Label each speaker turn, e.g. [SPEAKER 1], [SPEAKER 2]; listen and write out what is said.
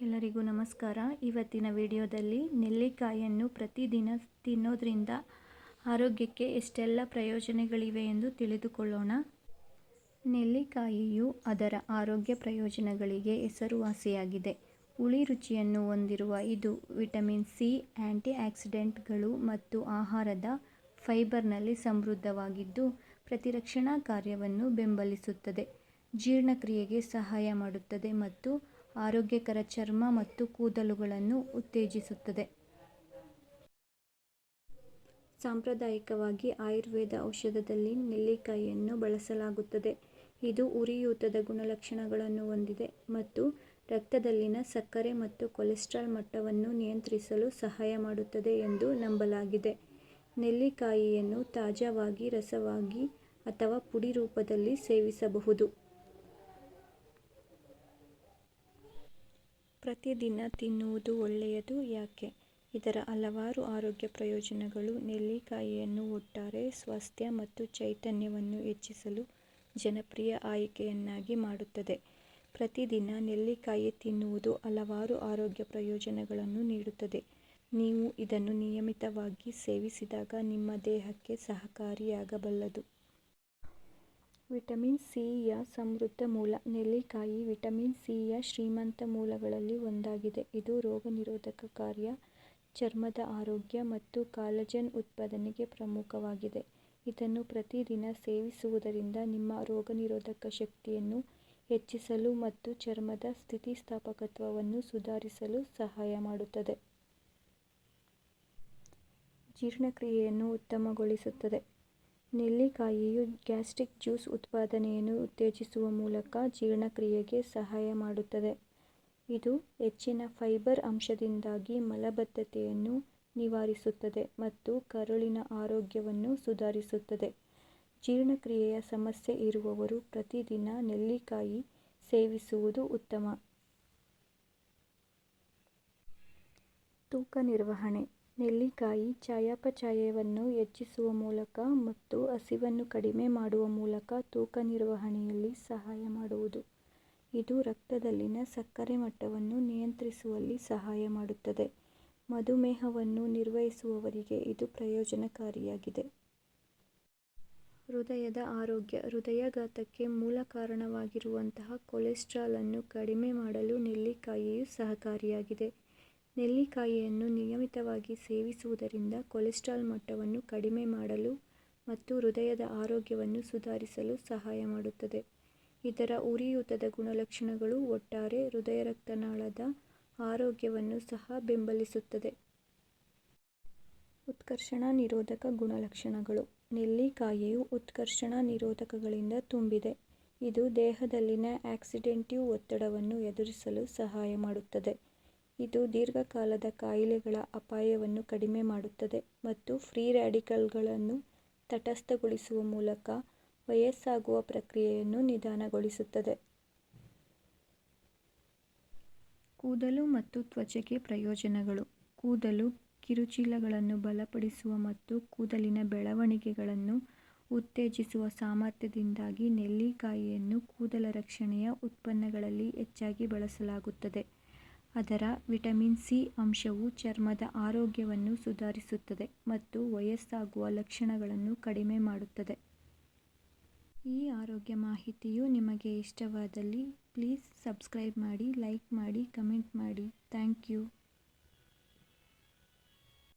[SPEAKER 1] ಎಲ್ಲರಿಗೂ ನಮಸ್ಕಾರ. ಇವತ್ತಿನ ವಿಡಿಯೋದಲ್ಲಿ ನೆಲ್ಲಿಕಾಯಿಯನ್ನು ಪ್ರತಿದಿನ ತಿನ್ನೋದ್ರಿಂದ ಆರೋಗ್ಯಕ್ಕೆ ಎಷ್ಟೆಲ್ಲ ಪ್ರಯೋಜನಗಳಿವೆ ಎಂದು ತಿಳಿದುಕೊಳ್ಳೋಣ. ನೆಲ್ಲಿಕಾಯಿಯು ಅದರ ಆರೋಗ್ಯ ಪ್ರಯೋಜನಗಳಿಗೆ ಹೆಸರುವಾಸಿಯಾಗಿದೆ. ಹುಳಿ ರುಚಿಯನ್ನು ಹೊಂದಿರುವ ಇದು ವಿಟಮಿನ್ ಸಿ ಆ್ಯಂಟಿ ಆಕ್ಸಿಡೆಂಟ್ಗಳು ಮತ್ತು ಆಹಾರದ ಫೈಬರ್ನಲ್ಲಿ ಸಮೃದ್ಧವಾಗಿದ್ದು, ಪ್ರತಿರಕ್ಷಣಾ ಕಾರ್ಯವನ್ನು ಬೆಂಬಲಿಸುತ್ತದೆ. ಜೀರ್ಣಕ್ರಿಯೆಗೆ ಸಹಾಯ ಮಾಡುತ್ತದೆ ಮತ್ತು ಆರೋಗ್ಯಕರ ಚರ್ಮ ಮತ್ತು ಕೂದಲುಗಳನ್ನು ಉತ್ತೇಜಿಸುತ್ತದೆ. ಸಾಂಪ್ರದಾಯಿಕವಾಗಿ ಆಯುರ್ವೇದ ಔಷಧದಲ್ಲಿ ನೆಲ್ಲಿಕಾಯಿಯನ್ನು ಬಳಸಲಾಗುತ್ತದೆ. ಇದು ಉರಿಯೂತದ ಗುಣಲಕ್ಷಣಗಳನ್ನು ಹೊಂದಿದೆ ಮತ್ತು ರಕ್ತದಲ್ಲಿನ ಸಕ್ಕರೆ ಮತ್ತು ಕೊಲೆಸ್ಟ್ರಾಲ್ ಮಟ್ಟವನ್ನು ನಿಯಂತ್ರಿಸಲು ಸಹಾಯ ಮಾಡುತ್ತದೆ ಎಂದು ನಂಬಲಾಗಿದೆ. ನೆಲ್ಲಿಕಾಯಿಯನ್ನು ತಾಜಾವಾಗಿ, ರಸವಾಗಿ ಅಥವಾ ಪುಡಿ ರೂಪದಲ್ಲಿ ಸೇವಿಸಬಹುದು. ಪ್ರತಿದಿನ ತಿನ್ನುವುದು ಒಳ್ಳೆಯದು ಯಾಕೆ? ಇದರ ಹಲವಾರು ಆರೋಗ್ಯ ಪ್ರಯೋಜನಗಳು. ನೆಲ್ಲಿಕಾಯಿಯನ್ನು ಒಟ್ಟಾರೆ ಸ್ವಾಸ್ಥ್ಯ ಮತ್ತು ಚೈತನ್ಯವನ್ನು ಹೆಚ್ಚಿಸಲು ಜನಪ್ರಿಯ ಆಯ್ಕೆಯನ್ನಾಗಿ ಮಾಡುತ್ತದೆ. ಪ್ರತಿದಿನ ನೆಲ್ಲಿಕಾಯಿ ತಿನ್ನುವುದು ಹಲವಾರು ಆರೋಗ್ಯ ಪ್ರಯೋಜನಗಳನ್ನು ನೀಡುತ್ತದೆ. ನೀವು ಇದನ್ನು ನಿಯಮಿತವಾಗಿ ಸೇವಿಸಿದಾಗ ನಿಮ್ಮ ದೇಹಕ್ಕೆ ಸಹಕಾರಿಯಾಗಬಲ್ಲದು. ವಿಟಮಿನ್ ಸಿ ಯ ಸಮೃದ್ಧ ಮೂಲ. ನೆಲ್ಲಿಕಾಯಿ ವಿಟಮಿನ್ ಸಿ ಯ ಶ್ರೀಮಂತ ಮೂಲಗಳಲ್ಲಿ ಒಂದಾಗಿದೆ. ಇದು ರೋಗನಿರೋಧಕ ಕಾರ್ಯ, ಚರ್ಮದ ಆರೋಗ್ಯ ಮತ್ತು ಕಾಲಜನ್ ಉತ್ಪಾದನೆಗೆ ಪ್ರಮುಖವಾಗಿದೆ. ಇದನ್ನು ಪ್ರತಿದಿನ ಸೇವಿಸುವುದರಿಂದ ನಿಮ್ಮ ರೋಗನಿರೋಧಕ ಶಕ್ತಿಯನ್ನು ಹೆಚ್ಚಿಸಲು ಮತ್ತು ಚರ್ಮದ ಸ್ಥಿತಿಸ್ಥಾಪಕತ್ವವನ್ನು ಸುಧಾರಿಸಲು ಸಹಾಯ ಮಾಡುತ್ತದೆ. ಜೀರ್ಣಕ್ರಿಯೆಯನ್ನು ಉತ್ತಮಗೊಳಿಸುತ್ತದೆ. ನೆಲ್ಲಿಕಾಯಿಯು ಗ್ಯಾಸ್ಟ್ರಿಕ್ ಜ್ಯೂಸ್ ಉತ್ಪಾದನೆಯನ್ನು ಉತ್ತೇಜಿಸುವ ಮೂಲಕ ಜೀರ್ಣಕ್ರಿಯೆಗೆ ಸಹಾಯ ಮಾಡುತ್ತದೆ. ಇದು ಹೆಚ್ಚಿನ ಫೈಬರ್ ಅಂಶದಿಂದಾಗಿ ಮಲಬದ್ಧತೆಯನ್ನು ನಿವಾರಿಸುತ್ತದೆ ಮತ್ತು ಕರುಳಿನ ಆರೋಗ್ಯವನ್ನು ಸುಧಾರಿಸುತ್ತದೆ. ಜೀರ್ಣಕ್ರಿಯೆಯ ಸಮಸ್ಯೆ ಇರುವವರು ಪ್ರತಿದಿನ ನೆಲ್ಲಿಕಾಯಿ ಸೇವಿಸುವುದು ಉತ್ತಮ. ತೂಕ ನಿರ್ವಹಣೆ. ನೆಲ್ಲಿಕಾಯಿ ಚಯಾಪಚಯವನ್ನು ಹೆಚ್ಚಿಸುವ ಮೂಲಕ ಮತ್ತು ಹಸಿವನ್ನು ಕಡಿಮೆ ಮಾಡುವ ಮೂಲಕ ತೂಕ ನಿರ್ವಹಣೆಯಲ್ಲಿ ಸಹಾಯ ಮಾಡುವುದು. ಇದು ರಕ್ತದಲ್ಲಿನ ಸಕ್ಕರೆ ಮಟ್ಟವನ್ನು ನಿಯಂತ್ರಿಸುವಲ್ಲಿ ಸಹಾಯ ಮಾಡುತ್ತದೆ. ಮಧುಮೇಹವನ್ನು ನಿರ್ವಹಿಸುವವರಿಗೆ ಇದು ಪ್ರಯೋಜನಕಾರಿಯಾಗಿದೆ. ಹೃದಯದ ಆರೋಗ್ಯ ಹೃದಯಾಘಾತಕ್ಕೆ ಮೂಲ ಕಾರಣವಾಗಿರುವಂತಹ ಕೊಲೆಸ್ಟ್ರಾಲನ್ನು ಕಡಿಮೆ ಮಾಡಲು ನೆಲ್ಲಿಕಾಯಿಯು ಸಹಕಾರಿಯಾಗಿದೆ. ನೆಲ್ಲಿಕಾಯಿಯನ್ನು ನಿಯಮಿತವಾಗಿ ಸೇವಿಸುವುದರಿಂದ ಕೊಲೆಸ್ಟ್ರಾಲ್ ಮಟ್ಟವನ್ನು ಕಡಿಮೆ ಮಾಡಲು ಮತ್ತು ಹೃದಯದ ಆರೋಗ್ಯವನ್ನು ಸುಧಾರಿಸಲು ಸಹಾಯ ಮಾಡುತ್ತದೆ. ಇದರ ಉರಿಯೂತದ ಗುಣಲಕ್ಷಣಗಳು ಒಟ್ಟಾರೆ ಹೃದಯರಕ್ತನಾಳದ ಆರೋಗ್ಯವನ್ನು ಸಹ ಬೆಂಬಲಿಸುತ್ತದೆ. ಉತ್ಕರ್ಷಣ ನಿರೋಧಕ ಗುಣಲಕ್ಷಣಗಳು. ನೆಲ್ಲಿಕಾಯಿಯು ಉತ್ಕರ್ಷಣ ನಿರೋಧಕಗಳಿಂದ ತುಂಬಿದೆ. ಇದು ದೇಹದಲ್ಲಿನ ಆಕ್ಸಿಡೆಂಟಿವ್ ಒತ್ತಡವನ್ನು ಎದುರಿಸಲು ಸಹಾಯ ಮಾಡುತ್ತದೆ. ಇದು ದೀರ್ಘಕಾಲದ ಕಾಯಿಲೆಗಳ ಅಪಾಯವನ್ನು ಕಡಿಮೆ ಮಾಡುತ್ತದೆ ಮತ್ತು ಫ್ರೀ ರ್ಯಾಡಿಕಲ್ಗಳನ್ನು ತಟಸ್ಥಗೊಳಿಸುವ ಮೂಲಕ ವಯಸ್ಸಾಗುವ ಪ್ರಕ್ರಿಯೆಯನ್ನು ನಿಧಾನಗೊಳಿಸುತ್ತದೆ. ಕೂದಲು ಮತ್ತು ತ್ವಚೆಗೆ ಪ್ರಯೋಜನಗಳು. ಕೂದಲು ಕಿರುಚೀಲಗಳನ್ನು ಬಲಪಡಿಸುವ ಮತ್ತು ಕೂದಲಿನ ಬೆಳವಣಿಗೆಗಳನ್ನು ಉತ್ತೇಜಿಸುವ ಸಾಮರ್ಥ್ಯದಿಂದಾಗಿ ನೆಲ್ಲಿಕಾಯಿಯನ್ನು ಕೂದಲ ರಕ್ಷಣೆಯ ಉತ್ಪನ್ನಗಳಲ್ಲಿ ಹೆಚ್ಚಾಗಿ ಬಳಸಲಾಗುತ್ತದೆ. ಅದರ ವಿಟಮಿನ್ ಸಿ ಅಂಶವು ಚರ್ಮದ ಆರೋಗ್ಯವನ್ನು ಸುಧಾರಿಸುತ್ತದೆ ಮತ್ತು ವಯಸ್ಸಾಗುವ ಲಕ್ಷಣಗಳನ್ನು ಕಡಿಮೆ ಮಾಡುತ್ತದೆ. ಈ ಆರೋಗ್ಯ ಮಾಹಿತಿಯು ನಿಮಗೆ ಇಷ್ಟವಾದಲ್ಲಿ ಪ್ಲೀಸ್ ಸಬ್ಸ್ಕ್ರೈಬ್ ಮಾಡಿ, ಲೈಕ್ ಮಾಡಿ, ಕಮೆಂಟ್ ಮಾಡಿ. Thank you.